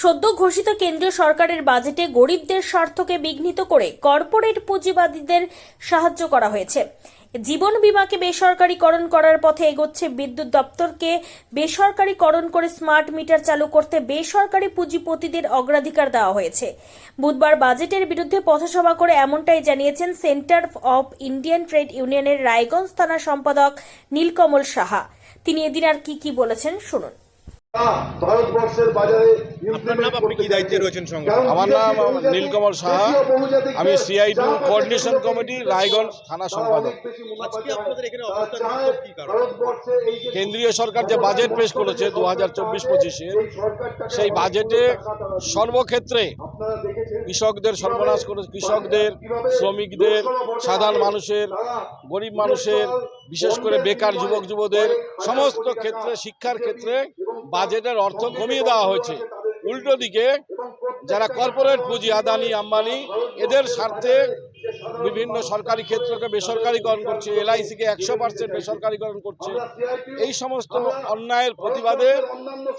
সদ্য ঘোষিত কেন্দ্রীয় সরকারের বাজেটে গরিবদের স্বার্থকে বিঘ্নিত করে কর্পোরেট পুঁজিবাদীদের সাহায্য করা হয়েছে। জীবন বিমাকে বেসরকারীকরণ করার পথে এগোচ্ছে বিদ্যুৎ দপ্তরকে বেসরকারীকরণ করে স্মার্ট মিটার চালু করতে বেসরকারি পুঁজিপতিদের অগ্রাধিকার দেওয়া হয়েছে। বুধবার বাজেটের বিরুদ্ধে পথসভা করে এমনটাই জানিয়েছেন সেন্টার অফ ইন্ডিয়ান ট্রেড ইউনিয়নের রায়গঞ্জ থানা সম্পাদক নীলকমল সাহা। তিনি এদিন আর কি কি বলেছেন শুনুন। আমার নাম নীলকমল সাহা। আমি CITU coordination committee Raiganj থানা সম্পাদক। আজকে আপনাদের এখানে অবস্থান বিক্ষোভ কি কারণ? কেন্দ্রীয় সরকার যে বাজেট পেশ করেছে দু হাজার চব্বিশ পঁচিশে সেই বাজেটে সর্বক্ষেত্রে কৃষকদের সর্বনাশ করে কৃষকদের শ্রমিকদের সাধারণ মানুষের গরিব মানুষের বিশেষ করে বেকার যুবক যুবদের সমস্ত ক্ষেত্রে শিক্ষার ক্ষেত্রে বাজেটের অর্থ কমিয়ে দেওয়া হয়েছে। উল্টো দিকে যারা কর্পোরেট পুঁজি আদানি আম্বানি এদের স্বার্থে বিভিন্ন সরকারি ক্ষেত্রকে বেসরকারীকরণ করছে এলআইসিকে একশো পার্সেন্ট বেসরকারীকরণ করছে। এই সমস্ত অন্যায়ের প্রতিবাদে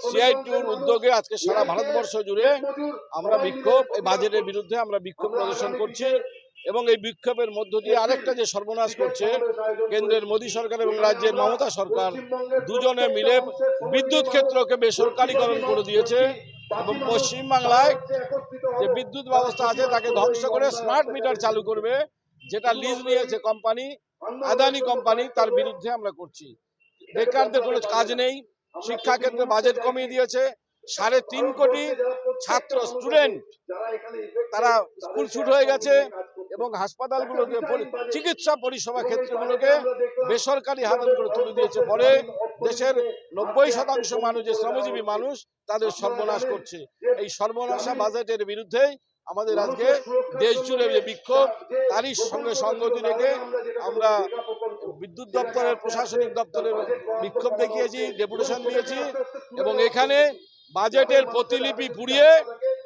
সিআইটিউর উদ্যোগে আজকে সারা ভারতবর্ষ জুড়ে আমরা বিক্ষোভ এই বাজেটের বিরুদ্ধে আমরা বিক্ষোভ প্রদর্শন করছি। এবং এই বিক্ষোভের মধ্য দিয়ে আরেকটা যে সর্বনাশ করছে কেন্দ্রের মোদী সরকার এবং রাজ্যের মমতা সরকার, দুজনে মিলে বিদ্যুৎ ক্ষেত্রকে বেসরকারীকরণ করে দিয়েছে এবং পশ্চিমবাংলায় যে বিদ্যুৎ ব্যবস্থা আছে তাকে ধ্বংস করে স্মার্ট মিটার চালু করবে, যেটা লিজ নিয়েছে কোম্পানি আদানি কোম্পানি তার বিরুদ্ধে আমরা করছি। বেকারদের কোনো কাজ নেই শিক্ষা ক্ষেত্রে বাজেট কমিয়ে দিয়েছে, সাড়ে তিন কোটি ছাত্র স্টুডেন্ট তারা স্কুল ছুট হয়ে গেছে এবং হাসপাতালগুলোকে চিকিৎসা পরিষেবা ক্ষেত্রগুলোকে বেসরকারি হাতন করে তুলে দিয়েছে। ফলে দেশের নব্বই শতাংশ মানুষ যে শ্রমজীবী মানুষ তাদের সর্বনাশ করছে। এই সর্বনাশা বাজেটের বিরুদ্ধেই আমাদের আজকে দেশ জুড়ে যে বিক্ষোভ তারই সঙ্গে সঙ্গতি রেখে আমরা বিদ্যুৎ দপ্তরের প্রশাসনিক দপ্তরের বিক্ষোভ দেখিয়েছি ডেপুটেশন দিয়েছি এবং এখানে বাজেটের প্রতিলিপি পুড়িয়ে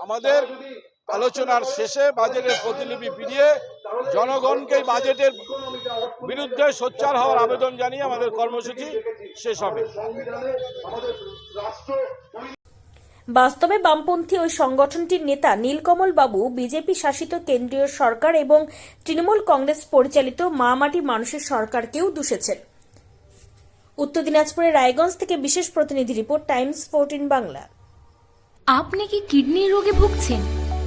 আমাদের আলোচনার শেষে বাজেটের প্রতিলিপি ফিরিয়ে জনগণকে বাজেটের বিরুদ্ধে সোচ্চার হওয়ার আবেদন জানিয়ে আমাদের কর্মসূচি শেষ হবে। বাস্তবে বামপন্থী ওই সংগঠনটির নেতা নীলকমল বাবু বিজেপি শাসিত কেন্দ্রীয় সরকার এবং তৃণমূল কংগ্রেস পরিচালিত মা মাটি মানুষের সরকারকেও দূষেছেন। উত্তর দিনাজপুরের রায়গঞ্জ থেকে বিশেষ প্রতিনিধি রিপোর্ট টাইমস ফোরটিন বাংলা। আপনি কি কিডনির রোগে ভুগছেন?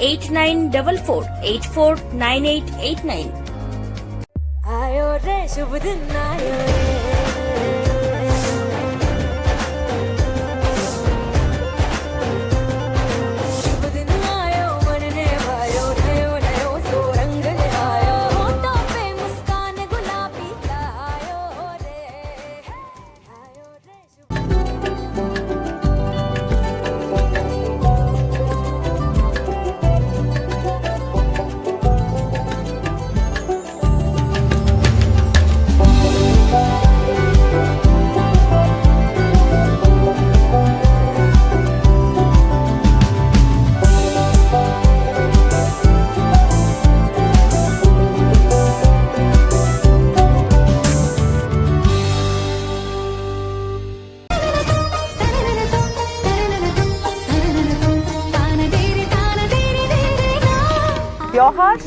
eight nine double four eight four nine eight eight nine আয়ো রে শুভ দিন আয়ো রে